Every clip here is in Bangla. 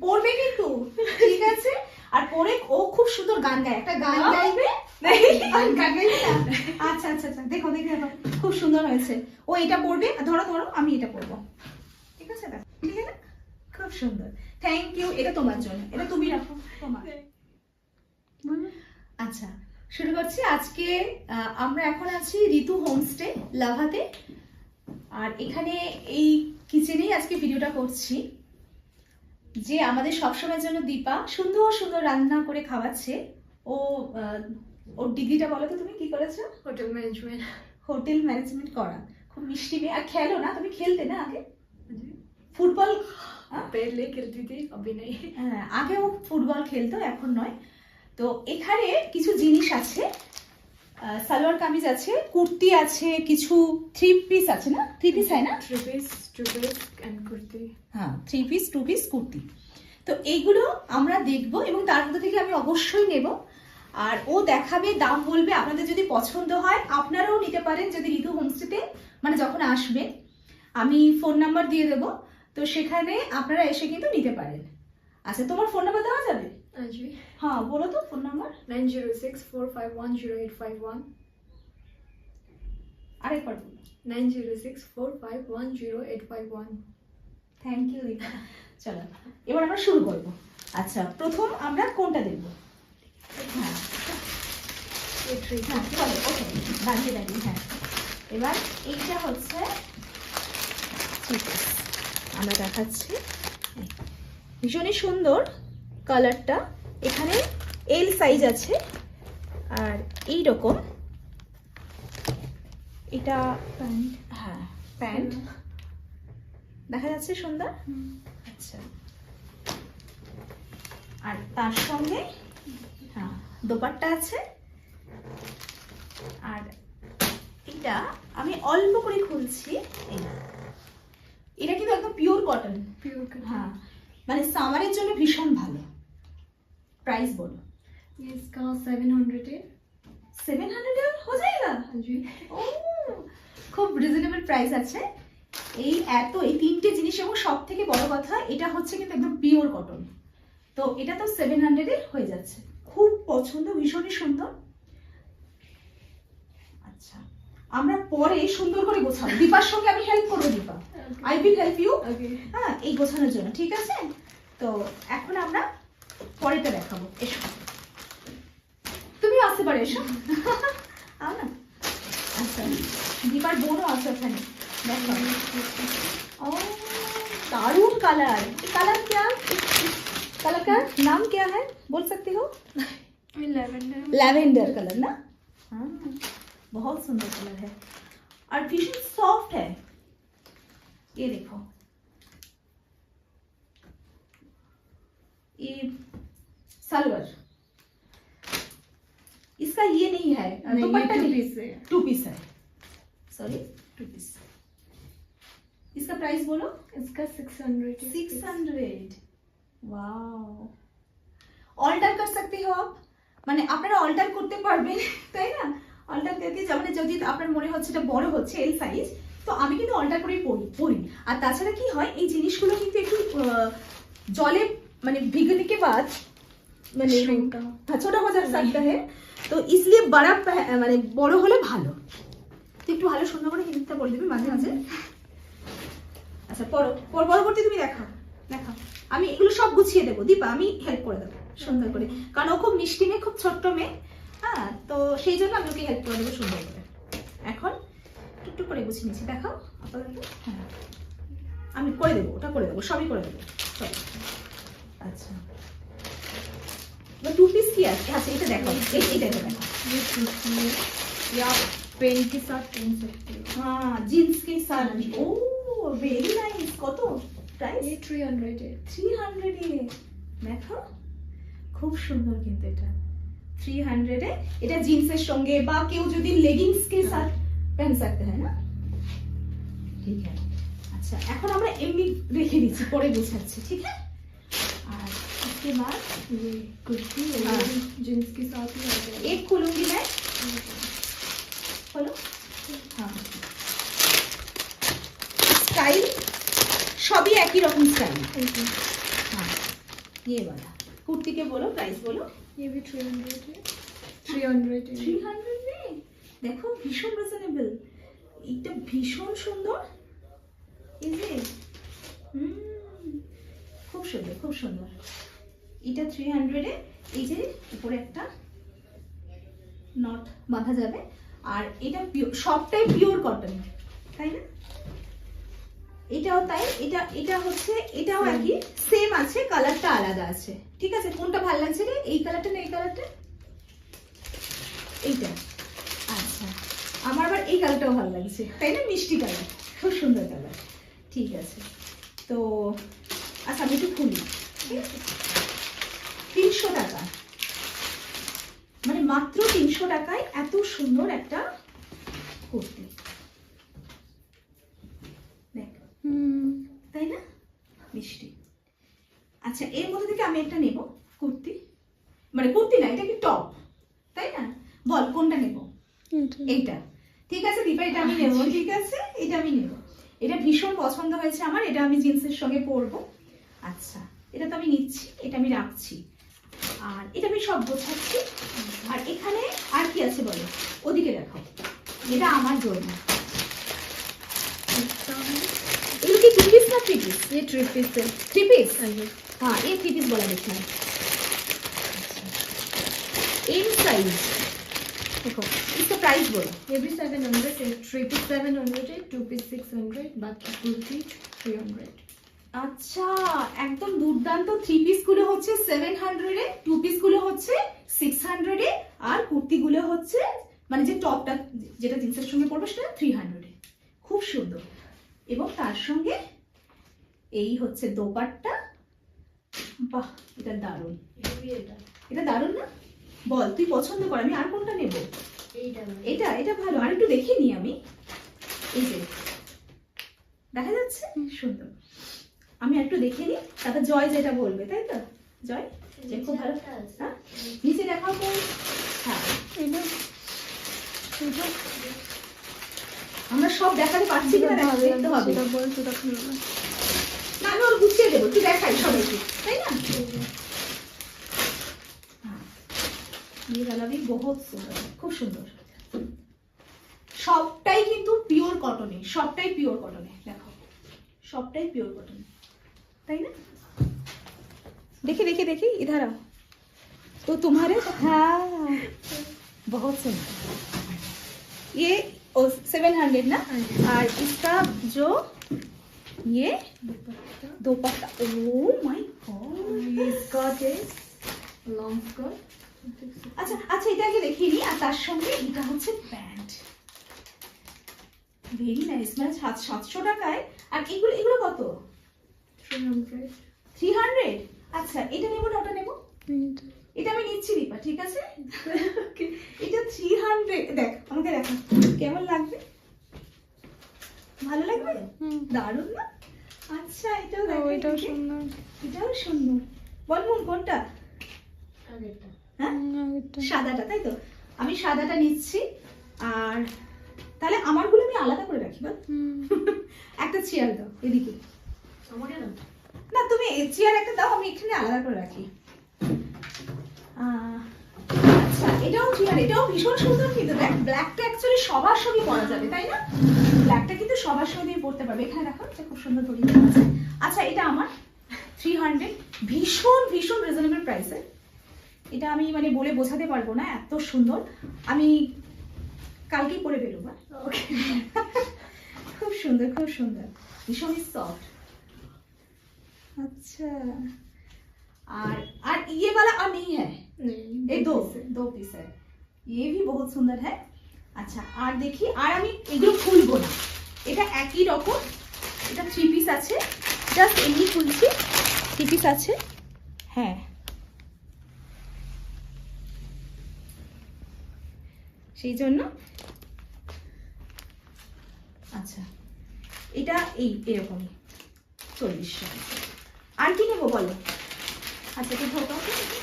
পড়বে কিন্তু ঠিক আছে? আর পরে ও খুব সুন্দর গান গায়। একটা গান গাইবে? গান গাইবে আচ্ছা আচ্ছা আচ্ছা। দেখো দেখো দেখো। খুব সুন্দর হয়েছে। ও এটা পড়বে? ধরো ধরো আমি এটা পড়ব। ঠিক আছে ঠিক আছে? খুব সুন্দর। থ্যাংক ইউ এটা তোমার জন্য। এটা তুমি রাখো। তোমার। আচ্ছা শুরু করছি। আজকে আমরা এখন আছি ঋতু হোমস্টে লাভাতে। আর এখানে এই কিচেনেই আজকে ভিডিওটা করছি। যে আমাদের সবসময়ের জন্য দীপা সুন্দর সুন্দর রান্না করে খাওয়াচ্ছে। ও ওর ডিগ্রিটা বলো তো তুমি কি করেছ? Hotel management. হোটেল ম্যানেজমেন্ট করা। খুব মিষ্টি মেয়ে। আর খেলো না? তুমি খেলতে না আগে? ফুটবল? পেলে খেলতে দিই নেই। হ্যাঁ আগে ও ফুটবল খেলতো এখন নয়। তো এখানে কিছু জিনিস আছে। সালোয়ার কামিজ আছে কুর্তি আছে কিছু থ্রি পিস আছে না? থ্রি পিস হয় না? Three piece two piece kurti. হ্যাঁ three piece two piece kurti. তো এইগুলো আমরা দেখব এবং তার মধ্যে থেকে আমি অবশ্যই নেব। আর ও দেখাবে দাম বলবে আপনাদের যদি পছন্দ হয় আপনারাও নিতে পারেন যদি ঋতু হোমস্টেতে মানে যখন আসবে। আমি ফোন নাম্বার দিয়ে দেব। তো সেখানে আপনারা এসে কিন্তু নিতে পারেন। আচ্ছা তোমার ফোন নাম্বার দেওয়া যাবে? হ্যাঁ বলো তো phone number nine zero six four five one zero eight five one. আরেকবার বলো। Nine zero six four five one zero eight five one. Thank you চলো এবার আমরা শুরু করব। আচ্ছা প্রথম আমরা কোনটা দেখব? হ্যাঁ। হ্যাঁ দাঁড়িয়ে হ্যাঁ। এবার এইটা হচ্ছে ঠিক আছে আমরা দেখাচ্ছি। ভীষণই সুন্দর কালারটা। এখানে এল সাইজ আছে। আর এই রকম এটা প্যান্ট হ্যাঁ প্যান্ট দেখা যাচ্ছে সুন্দর? আচ্ছা। আর তার সঙ্গে হ্যাঁ দোপাট্টা আছে। আর এটা আমি অল্প করে খুলছি। এটা কিন্তু একদম পিওর কটন পিওর হ্যাঁ। মানে সামারের জন্য ভীষণ ভালো প্রাইস বলো ये इसका सेवन हंड्रेड है সেভেন হান্ড্রেড হো যায়গা हाँ जी ও খুব রিজনেবল প্রাইস আছে এই এত এই তিনটে জিনিস এবং সব থেকে বড় কথা এটা হচ্ছে কিন্তু একদম পিওর কটন তো এটা তো সেভেন হান্ড্রেডে হয়ে যাচ্ছে খুব পছন্দ ভীষণই সুন্দর আচ্ছা আমরা পরে সুন্দর করে গোছাবো দীপার সঙ্গে আমি হেল্প করবো Dipa I will help you okay হ্যাঁ এই গোছানোর জন্য ঠিক আছে তো এখন আমরা পরেরটা দেখাবো এসো তুমি আসতে পারো এসো আও না আচ্ছা দীপার বোনও আছে ওখানে দেখো ও दारुण कलर कलर क्या कलर का नाम क्या है बोल सकती हो लेवेंडर लैवेंडर कलर ना हाँ बहुत सुंदर कलर है और भीषण सॉफ्ट है ये देखो नहीं है नहीं, ये दुपट्टा two नहीं piece है। टू पीस है सॉरी टू पीस इसका प्राइस बोलो इसका six hundred six hundred wow alter कर सकते हो आप মানে আপনারা অল্টার করতে পারবেন তাই না অল্টার করতে যেমন যদি আপনার মনে হচ্ছে এটা বড় হচ্ছে এল সাইজ তো আমি কিন্তু অল্টার করেই পরি পরি আর তাছাড়া কি হয় এই জিনিসগুলো কিন্তু একটু আহ, জলে মানে भिगने के बाद মানে छोटा। হ্যাঁ ছোট हो जा सकता है তো ইসলিয়ে বড় মানে বড় হলে ভালো। একটু ভালো সুন্দর করে হিন্দিতে বলে দিবি মাঝে মাঝে। আচ্ছা পর, পরবর্তী তুমি দেখাও। দেখাও। আমি এগুলো সব গুছিয়ে দেবো। দীপা, আমি হেল্প করে দেবো সুন্দর করে। কারণ ও খুব মিষ্টি মেয়ে, খুব ছোট্ট মেয়ে। হ্যাঁ তো সেই জন্য আমি ওকে হেল্প করে দেবো সুন্দর করে। এখন একটু করে গুছিয়ে নিচ্ছি। দেখাও, আপাতত। হ্যাঁ। আমি করে দেবো, ওটা করে দেবো, সবই করে দেবো। সব আচ্ছা। টু পিস কি আছে আচ্ছা এটা দেখো এই এইটা এটা দেখো ये कुर्ती है या पेन के साथ पहन सकते हो হ্যাঁ জিন্স কে সাথ ও ভেরি নাইস কত প্রাইস ये थ्री हंड्रेड है থ্রি হান্ড্রেডে দেখো খুব সুন্দর কিন্তু এটা থ্রি হান্ড্রেডে এটা জিন্সের সঙ্গে বা কেউ যদি লেগিংস কে সাথ पहन सकते हैं ना ঠিক আছে আচ্ছা এখন আমরা এমনি রেখে দিচ্ছি পরে গোছাচ্ছি ঠিক আছে আর इसके बाद ये कुर्ती है हाँ। ये जींस के साथ ही आ जाएगा एक खोलूंगी मैं खोलो हाँ স্টাইল সবই একই রকম স্টাইল थैंक यू हाँ ये वाला कुर्ती के बोलो प्राइस बोलो ये भी थ्री हंड्रेड है थ्री हंड्रेड থ্রি হান্ড্রেড নেই দেখো ভীষণ রিজনেবল এটা ভীষণ সুন্দর এই যে হুম, খুব সুন্দর খুব সুন্দর এটা থ্রি হান্ড্রেডে এই যে উপরে একটা নট বাঁধা যাবে। আর এটা পিওর সবটাই পিওর কটন তাই না? এটাও তাই এটা এটা হচ্ছে এটাও একই সেম আছে কালারটা আলাদা আছে। ঠিক আছে কোনটা ভালো লাগছে রে? এই কালারটা না এই কালারটা এইটা। আচ্ছা আমার আবার এই কালারটাও ভালো লাগছে। তাই না? মিষ্টি কালার খুব সুন্দর কালার ঠিক আছে। তো আচ্ছা আমি একটু খুলি। ঠিক আছে? তিনশো টাকা। মানে মাত্র তিনশো টাকায় এত সুন্দর একটা কুর্তি। তাই না? মিষ্টি। আচ্ছা এর মধ্যে থেকে আমি একটা নেব কুর্তি। মানে কুর্তি না এটা কি টপ? তাই না? বল কোনটা নেব? এইটা। ঠিক আছে দীপা এটা আমি নেব ঠিক আছে? এটা আমি নেব। এটা ভীষণ পছন্দ হয়েছে আমার এটা আমি জিন্সের সঙ্গে পরবো। আচ্ছা এটা তো আমি নিচ্ছি এটা আমি রাখছি। আর এটা আমি সব গোছাচ্ছি আর এখানে আর কি আছে বলো ওদিকে রাখো এটা আমার জন্য এগুলো কি টু পিস না থ্রি পিস ये थ्री पीस है थ्री पीस हाँ जी हाँ ये थ्री पीस बोला देखना है एम साइज देखो इसका प्राइस बोलो ये भी सेवन हंड्रेड है थ्री पीस सेवन हंड्रेड है टू पीस सिक्स हंड्रेड बाकी कुर्ती थ्री हंड्रेड আচ্ছা একদম দুর্দান্ত থ্রি পিসগুলো হচ্ছে সেভেন হান্ড্রেডে টু পিসগুলো হচ্ছে সিক্স হান্ড্রেডে আর কুর্তি গুলো হচ্ছে মানে যে টপটা যেটা জিন্সের সঙ্গে পরবে সেটা থ্রি হান্ড্রেডে খুব সুন্দর। এবং তার সঙ্গে এই হচ্ছে দোপাট্টা। বাহ এটা দারুণ। এটা দারুণ না? বল তুই পছন্দ কর আমি আর কোনটা নেব? এটা এটা ভালো। আর একটু দেখিনি আমি। এই যে দেখা যাচ্ছে? সুন্দর। আমি একটু দেখে নিই তারপর জয় যেটা বলবে তাই তো জয় যে খুব ভালো হ্যাঁ নিচে দেখাও তো হ্যাঁ আমরা সব দেখাতে পারছি কিনা দেখা- দেখতে হবে না আমি ওর গুছিয়ে দেবো তুই দেখাই সবাইকে তাই না হ্যাঁ। ये वाला भी बहुत सुंदर है, খুব সুন্দর সবটাই কিন্তু পিওর কটনে সবটাই পিওর কটনে দেখো সবটাই পিওর কটনে তাই না দেখে দেখে দেখে इधर आओ तो तुम्हारे हाँ बहुत सुंदर ये सेवन हंड्रेड ना और इसका जो ये दोपट्टा ओ माय गॉड ये स्कर्ट है लॉन्ग स्कर्ट আচ্ছা আচ্ছা এটা আগে দেখিয়ে নিই আর তার সঙ্গে এটা হচ্ছে প্যান্ট ভেরি নাইস মানে সাত সাতশো টাকায় আর এগুলো এগুলো কত थ्री हंड्रेड থ্রি হান্ড্রেড আচ্ছা এটা নেব না ওটা নেব? এটা আমি নিচ্ছি দীপা ঠিক আছে? এটা থ্রি হান্ড্রেড দেখ আমাকে দেখা। কেমন লাগবে? ভালো লাগবে? দারুণ না? আচ্ছা এটাও দেখো এদিকে। সুন্দর। এটাও সুন্দর। বল বোন কোনটা? হ্যাঁ? সাদাটা তাই তো? আমি সাদাটা নিচ্ছি আর তাহলে আমারগুলো আমি আলাদা করে রাখি বল। একটা চেয়ার দাও এদিকে। না তুমি চেয়ার একটা দাও, আমি এখানে আলাদা করে রাখি। আচ্ছা এটাও এটাও ভীষণ সুন্দর ব্ল্যাকটা ব্ল্যাকটা কিন্তু আচ্ছা আমার থ্রি হান্ড্রেড ভীষণ ভীষণ এটা আমি মানে বলে বোঝাতে পারব না, এত সুন্দর। আমি কালকেই পরে বেরোবো। খুব সুন্দর খুব সুন্দর। ভীষণই সফট अच्छा और और ये वाला और नहीं है ये दो दो पीस है ये भी बहुत সুন্দর है আচ্ছা আর দেখি আর আমি এগুলো খুলবো না এটা একই রকম এটা থ্রি পিস আছে জাস্ট এমনি খুলছি থ্রি পিস আছে হ্যাঁ সেই জন্য আচ্ছা এটা এই এরকমই চল্লিশশো আর কি নেব বলো? আচ্ছা।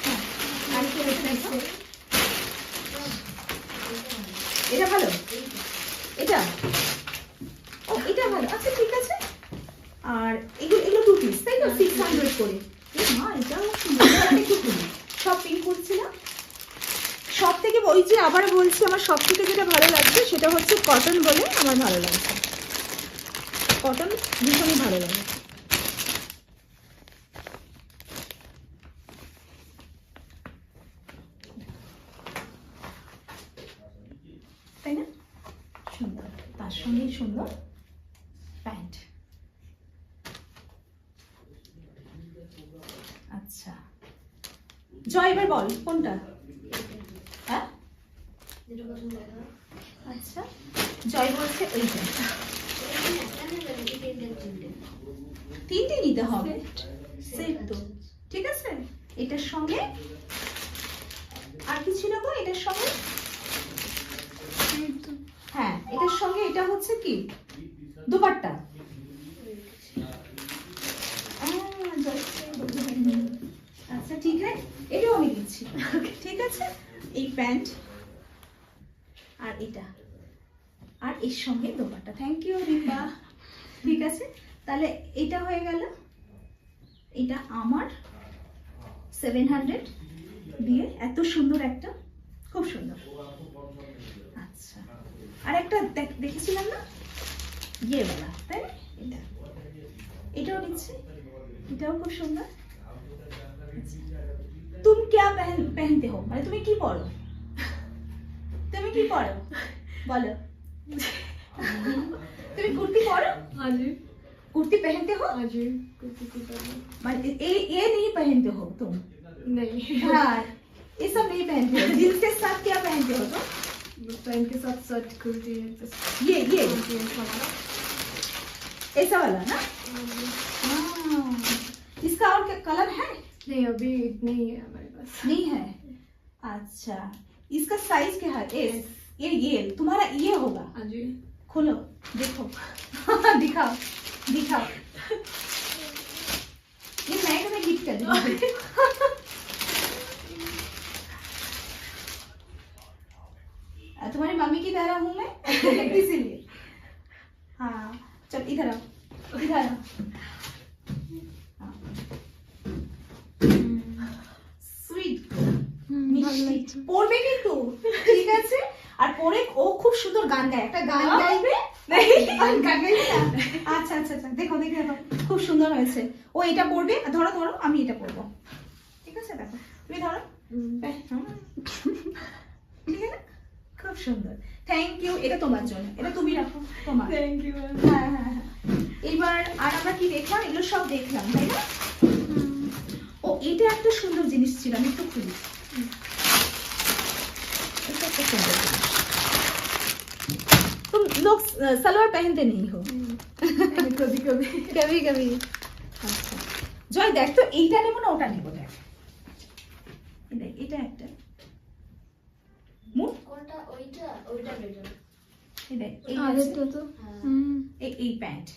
হ্যাঁ আর কি এটা ভালো? এটা? ও এটা ভালো। আচ্ছা ঠিক আছে। আর এগুলো এগুলো টু পিস তাই তো? সিক্স হান্ড্রেড করে। এই মা এটাও এটা সব পিন করছিলাম সব থেকে ওই যে আবার বলছি আমার সব থেকে যেটা ভালো লাগছে সেটা হচ্ছে কটন বলে আমার ভালো লাগছে। কটন ভীষণই ভালো লাগে তাই না সুন্দর তার সঙ্গেই সুন্দর প্যান্ট। আচ্ছা। জয়, এবার বল, কোনটা? হ্যাঁ? আচ্ছা। জয় বলছে এইটা তিনটে নিতে হবে। সেট তো। ঠিক আছে? এটার সঙ্গে আর কি ছিল গো এটার সঙ্গে হ্যাঁ এটার সঙ্গে এটা হচ্ছে কি? দুপাট্টা? আচ্ছা ঠিক আছে। এটাও আমি দিচ্ছি ঠিক আছে? এই প্যান্ট আর এটা। আর এর সঙ্গে দোপাট্টা। থ্যাংক ইউ রিপা ঠিক আছে? তাহলে এটা হয়ে গেল। এটা আমার সেভেন হান্ড্রেড দিয়ে এত সুন্দর একটা খুব সুন্দর। আচ্ছা। আর একটা দেখ- দেখেছিলাম না? ইয়ে বলা তাই না? এটা এটাও নিচ্ছি এটাও খুব সুন্দর তুমি क्या पहन पहनते हो মানে তুমি কি পরো তুমি কি পরো বলো তুমি কুর্তি পরো हाँ जी कुर्ती पहनते हो हाँ जी कुर्ती की तरह मतलब ये ये नहीं पहनते हो तुम नहीं हाँ ये सब नहीं पहनते हो जींस के साथ क्या पहनते हो तुम पैंट के साथ शर्ट कुर्ती है बस ये ये जीन्स वगैरह ऐसा वाला ना? हाँ। इसका और क्या कलर है? नहीं अभी नहीं है हमारे पास। नहीं है? अच्छा। इसका साइज़ क्या है? एस ये ये तुम्हारा ये होगा। हाँ जी। खोलो देखो। दिखाओ दिखाओ। ये मैं तुम्हें गिफ्ट कर दूँगी। तुम्हारी मम्मी की तरह हूँ मैं? इसीलिए। हाँ। चल इधर आओ इधर आओ हाँ। সুইট মিষ্টি পড়বে কিন্তু ঠিক আছে আর পরে ও খুব সুন্দর গান গায় একটা গান গাইবে আর গান গাইবে না? আচ্ছা আচ্ছা আচ্ছা দেখো দেখো দেখো খুব সুন্দর হয়েছে ও এটা পড়বে ধরো ধরো আমি এটা পড়বো ঠিক আছে দেখো তুমি ধরো ঠিক আছে খুব সুন্দর থ্যাংক ইউ এটা তোমার জন্য এটা তুমি রাখো তোমার थैंक यू হ্যাঁ হ্যাঁ হ্যাঁ এবার আর আমরা কি দেখলাম এগুলো সব দেখলাম তাই না ও এটা একটা সুন্দর জিনিস ছিল আমি একটু খুলি এটা একটা সুন্দর জিনিস। तुम लोग अ, सलवार पहनते नहीं हो कभी कभी कभी कभी আচ্ছা জয় দেখ তো এইটা নেবো না ওটা নেবো এই প্যান্ট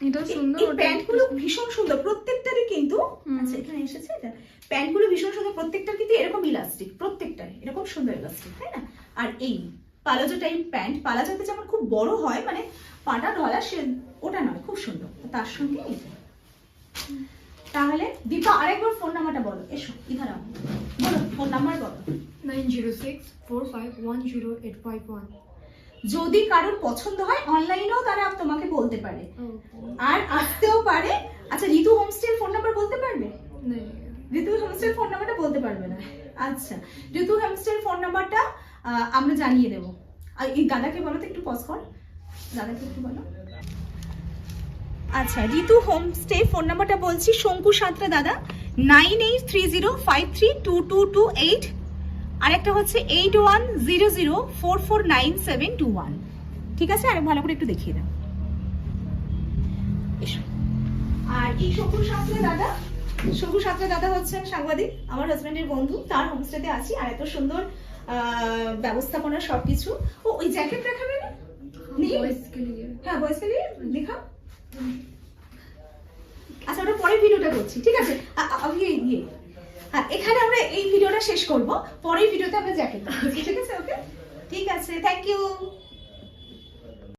এটা সুন্দর প্যান্টগুলো ভীষণ সুন্দর প্রত্যেকটারই কিন্তু আচ্ছা, এখানে এসেছে এটা। প্যান্টগুলো ভীষণ সুন্দর প্রত্যেকটার কিন্তু এরকম ইলাস্টিক প্রত্যেকটার এরকম সুন্দর ইলাস্টিক তাই আর এই পালাজো টাইপ প্যান্ট পালাজোতে যেমন খুব বড় হয় মানে পাটা ঢলা সে ওটা নয় খুব সুন্দর। তার সঙ্গে তাহলে দীপা আরেকবার ফোন নাম্বারটা বলো। এসো ইধারা বলো ফোন নাম্বার বলো। Nine zero six four five one zero eight five one. যদি কারোর পছন্দ হয় অনলাইনেও তারা তোমাকে বলতে পারে। আর আসতেও পারে। আচ্ছা ঋতু হোমস্টের ফোন নাম্বার বলতে পারবে? ঋতু হোমস্টের ফোন নাম্বারটা বলতে পারবে না। আচ্ছা ঋতু হোমস্টের ফোন নাম্বারটা আমরা জানিয়ে দেবো। আর এই দাদাকে বলো তো একটু পজ কর। দাদাকে একটু বলো। আচ্ছা ঋতু হোমস্টে ফোন নাম্বারটা বলছি শঙ্কু সাঁতরা দাদা nine eight three zero five three two two two eight আরেকটা হচ্ছে eight one zero zero four four nine seven two one ঠিক আছে? আরেক ভালো করে একটু দেখিয়ে দাও। আর এই শঙ্কুর শাস্ত্রে দাদা শঙ্কুর শাস্ত্রে দাদা হচ্ছেন সাংবাদিক আমার হাজব্যান্ডের বন্ধু তার হোমস্টেতে আছি আর এত সুন্দর ব্যবস্থাপনা সব কিছু ও ওই জ্যাকেট দেখাবে না? হ্যাঁ বয়স দেখা আচ্ছা ওটা পরে ভিডিওটা করছি ঠিক আছে? আমি ইয়ে।, ইয়ে। হ্যাঁ এখানে আমরা এই ভিডিওটা শেষ করব। পরের ভিডিওতে আমরা জ্যাকেট ঠিক আছে ওকে ঠিক আছে থ্যাংক ইউ